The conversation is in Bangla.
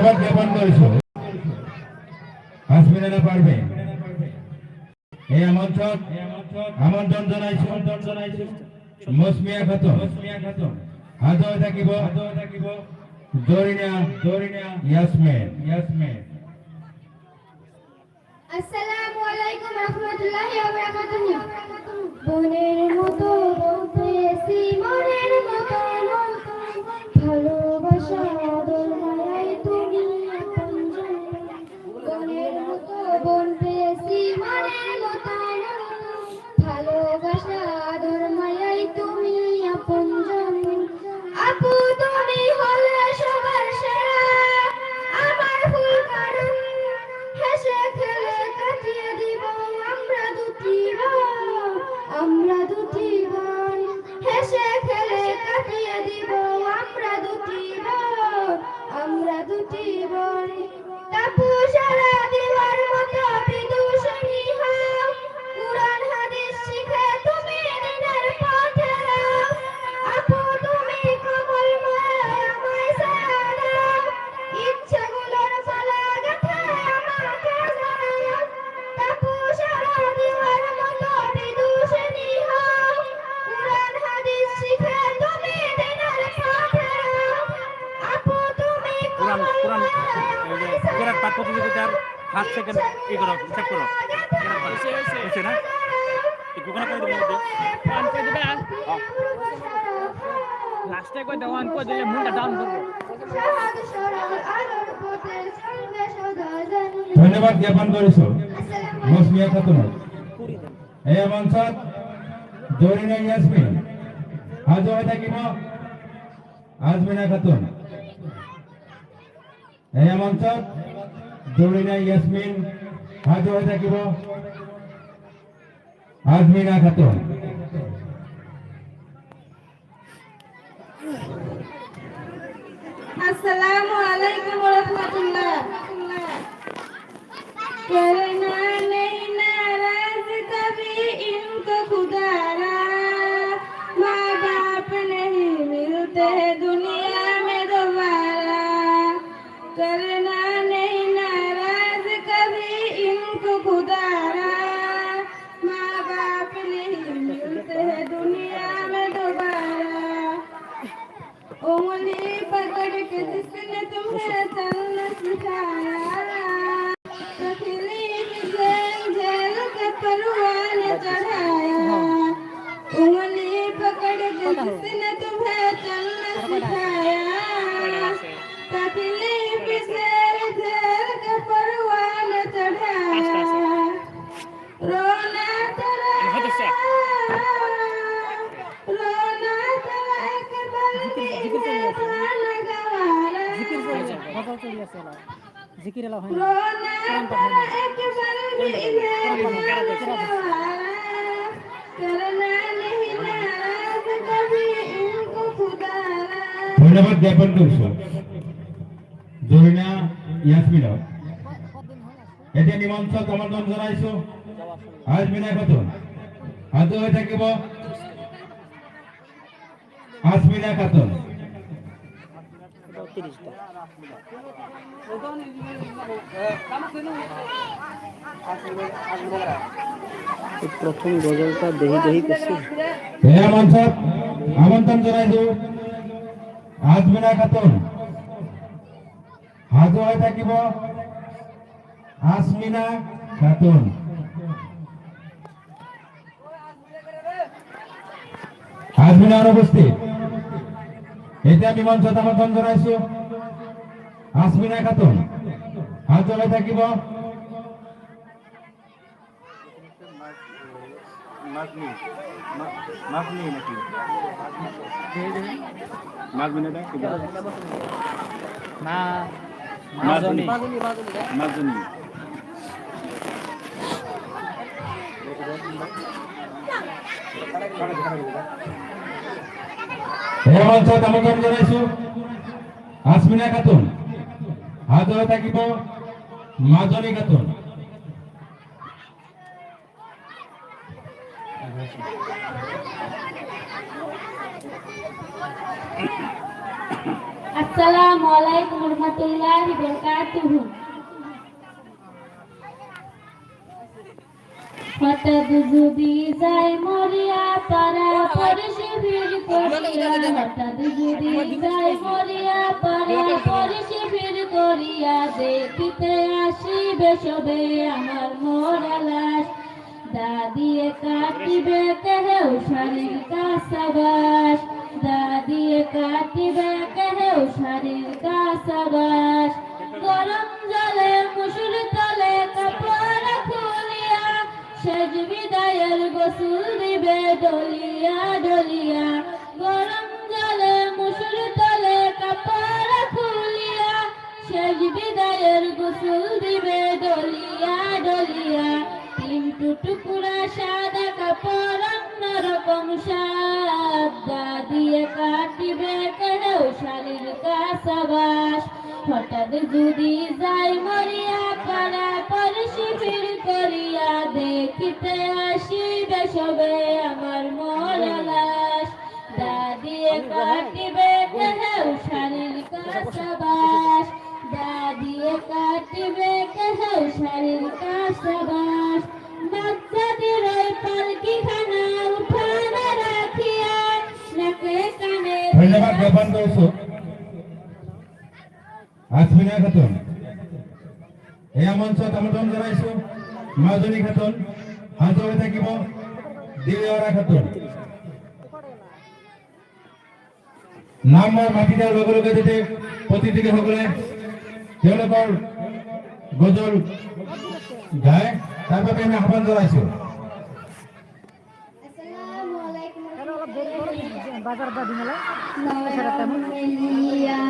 জ্ঞাপন কৰিছো পাঁচ মিনিটে পাৰবে এই আমন্ত্ৰণ আমন্ত্ৰণ জনাইছো আমন্ত্ৰণ জনাইছো মৌচুমীয়া খাতুন মৌচুমীয়া খাতুন হাজৰ হৈ থাকিব। হাজৰ হৈ থাকিব দৰিণা দৰিণা ইয়াসমিন। ইয়াসমিন। আসসালামু আলাইকুম রহমতুল্লাহি ওয়া বারাকাতুহু। বনের মতো That প্রতিযোগিতার ফার্স্ট সেকেন্ড ই করো চেক করো। না? এই করে দিবেন ওয়ান করে দিবে লাস্টে কই দাও ওয়ান করে দিলে মুন্ডা ডাউন করব। ধন্যবাদ জ্ঞাপন কৰিছো মৌচুমীয়া খাতুনক এই মঞ্চত দৰিণা ইয়াসমিন। হাজৰ হৈ থাকিব আজমিনা খাতুন। এই মঞ্চত দৰিণা ইয়াসমিন। হাজৰ হয়ে থাকিব। আজমিনা খাতুন আসসালামু আলাইকুম ওয়া নকল চলে গেছে এলা জিকির এলা হয় না। ধন্যবাদ জ্ঞাপন করছ জরিনা ইয়াসমিনা এতিয়া নিমন্ত্ৰক আমন্ত্ৰণ জনাইছো? আজ মিলাই কত সাজু হৈ থাকিব। আজ মিলাই খাতন তিরিশটা প্রথম গজলটা দেহি দেহি করছি। আমন্ত্ৰণ জনাইছো আজমিনা খাতুন হাজৰ হৈ থাকিব। আজমিনা খাতুন আজমিনা অনুপস্থিত এতিয়া আমি মঞ্চত আমন্ত্ৰণ জনাইছো আজমিনা খাতুন হাজৰ হৈ থাকিব। মাগনি মাগনি নাকি মাগনি না কি না মাজনী। মাজনী মাগনি এই মঞ্চত আমন্ত্ৰণ জনাইছো আজমিনা খাতুন। হাজৰ হৈ থাকিব। মাজনী খাতুন। আসসালামু আলাইকুম রহমতুল্লাহি বারাকাতুহু। হঠাৎ যদি যাই মরিয়া পারা পরে শিবির করিয়া। হঠাৎ যদি যাই মরিয়া পারা পরে শিবির করিয়া। দেখিতে আসিবে সবে আমার মোরা লাশ। দাদিয়ে কাটিবে কেহেও শারীর কাসাবাস দাদিয়ে কাটিবে কেহেও শারীর কাসাবাস গরম জলে মুসুর তলে কাপড় সেজ বিদায়ের গোসল দিবে ডলিয়া ডলিয়া। গরম জলে, মুসুর তলে, কাপড় খুলিয়া। সেজ বিদায়ের গোসল দিবে ডলিয়া ডলিয়া। তিন টুকরা সাদা কাপড়, অন্যরকম সাদা। দিয়ে কাটিবে কেউ শালীর কাসাবাস হঠাৎ যদি যাই মরিয়া পারা পর শিবির করিয়া দেখিতে আসিবে সবে আমার মরা লাশ দাদিয়ে কাটিবে কেউ শালীর কাসাবাস দাদিয়ে কাটিবে কেউ শালীর কাসাবাস বাচ্চাদের ওই পালকি খানা উঠানা রাখিয়া নাকে কানে ধন্যবাদ জ্ঞাপন কৰিছো আজমিনা খাতুন এয়া মঞ্চত আমন্ত্ৰণ জনাইছো মাজনী খাতুন সাজু হৈ থাকিব দিলেৱাৰা খাতুন নাম মই মাতি দিয়াৰ লগে লগে যাতে প্ৰতিযোগীসকলে তেওঁলোকৰ গজল গায় তাৰ বাবে আমি আহ্বান জনাইছো। বাজার বাদি মেলা মেলিয়া